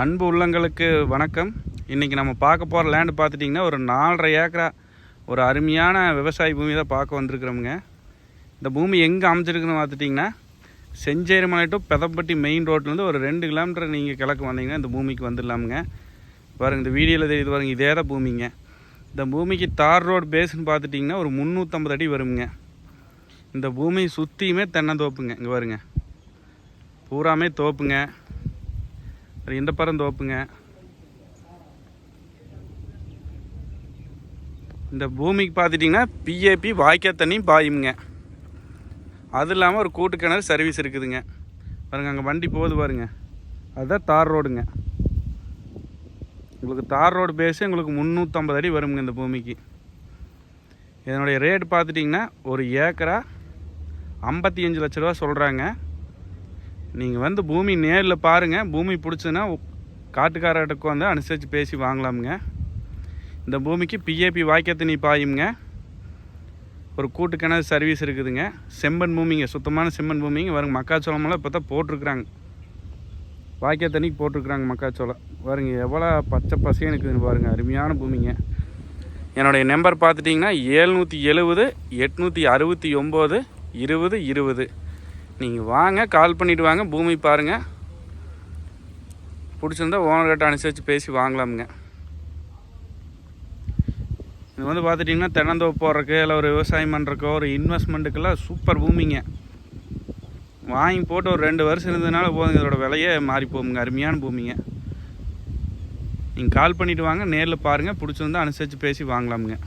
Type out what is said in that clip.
அன்பு உள்ளங்களுக்கு வணக்கம். இன்றைக்கி நம்ம பார்க்க போகிற லேண்டு பார்த்துட்டிங்கன்னா ஒரு நாலரை ஏக்கரா ஒரு அருமையான விவசாய பூமி தான் பார்க்க வந்திருக்கிறோமுங்க. இந்த பூமி எங்கே அமைச்சிருக்குன்னு பார்த்துட்டிங்கன்னா செஞ்சேரிமலை டு பெதப்பட்டி மெயின் ரோட்லேருந்து ஒரு ரெண்டு கிலோமீட்டர் நீங்கள் கிழக்கு வந்தீங்கன்னா இந்த பூமிக்கு வந்துடலாமுங்க. பாருங்கள் இந்த வீடியோவில் தெரியுது பாருங்க இதே தான் பூமிங்க. இந்த பூமிக்கு தார் ரோடு பேஸ்னு பார்த்துட்டிங்கன்னா ஒரு முந்நூற்றம்பது அடி வருங்க இந்த பூமி சுற்றியுமே தென்னந்தோப்புங்க. இங்கே வருங்க பூராமே தோப்புங்க. அப்புறம் இந்த பரம் தோப்புங்க இந்த பூமிக்கு பார்த்துட்டிங்கன்னா பிஏபி வாய்க்கா தண்ணி பாயுங்க அது இல்லாமல் ஒரு கூட்டு கிணறு சர்வீஸ் இருக்குதுங்க. பாருங்க அங்கே வண்டி போகுது பாருங்க. அதுதான் தார் ரோடுங்க. உங்களுக்கு தார் ரோடு பேஸு உங்களுக்கு முந்நூற்றம்பது அடி வருங்க இந்த பூமிக்கு. இதனுடைய ரேட் பார்த்துட்டிங்கன்னா ஒரு ஏக்கரா ஐம்பத்தி அஞ்சு லட்ச ரூபா சொல்கிறாங்க நீங்கள் வந்து பூமி நேரில் பாருங்கள் பூமி பிடிச்சுன்னா காட்டுக்காரர்கிட்ட வந்து அனுசரித்து பேசி வாங்கலாமுங்க. இந்த பூமிக்கு பிஏபி வாய்க்கத்தினி பாயுங்க ஒரு கூட்டு கிணறு சர்வீஸ் இருக்குதுங்க. செம்மண் பூமிங்க சுத்தமான செம்மண் பூமிங்க. வருங்க மக்காச்சோளமெல்லாம் இப்போ தான் போட்டிருக்குறாங்க. வாய்க்கால் தண்ணிக்கு போட்டிருக்குறாங்க மக்காச்சோளம். பாருங்க எவ்வளோ பச்சை பசைன்னு இருக்குதுன்னு பாருங்கள் அருமையான பூமிங்க. என்னுடைய நம்பர் பார்த்துட்டிங்கன்னா ஏழ்நூற்றி எழுபது எட்நூற்றி அறுபத்தி ஒம்பது இருபது இருபது. நீங்கள் வாங்க கால் பண்ணிவிட்டு வாங்க பூமி பாருங்கள் பிடிச்சிருந்தா ஓனர்கிட்ட அனுசரித்து பேசி வாங்கலாமுங்க. இது வந்து பார்த்துட்டிங்கன்னா தென்னந்தோப்பு போடுறக்கு இல்லை ஒரு விவசாயம் பண்ணுறக்கோ ஒரு இன்வெஸ்ட்மெண்ட்டுக்கெல்லாம் சூப்பர் பூமிங்க. வாங்கி போட்டு ஒரு ரெண்டு வருஷம் இருந்ததுனால போதுங்க இதோட விலையே மாறி போகுங்க அருமையான பூமிங்க. நீங்கள் கால் பண்ணிவிட்டு வாங்க நேரில் பாருங்கள் பிடிச்சிருந்தா அனுசரித்து பேசி வாங்கலாமுங்க.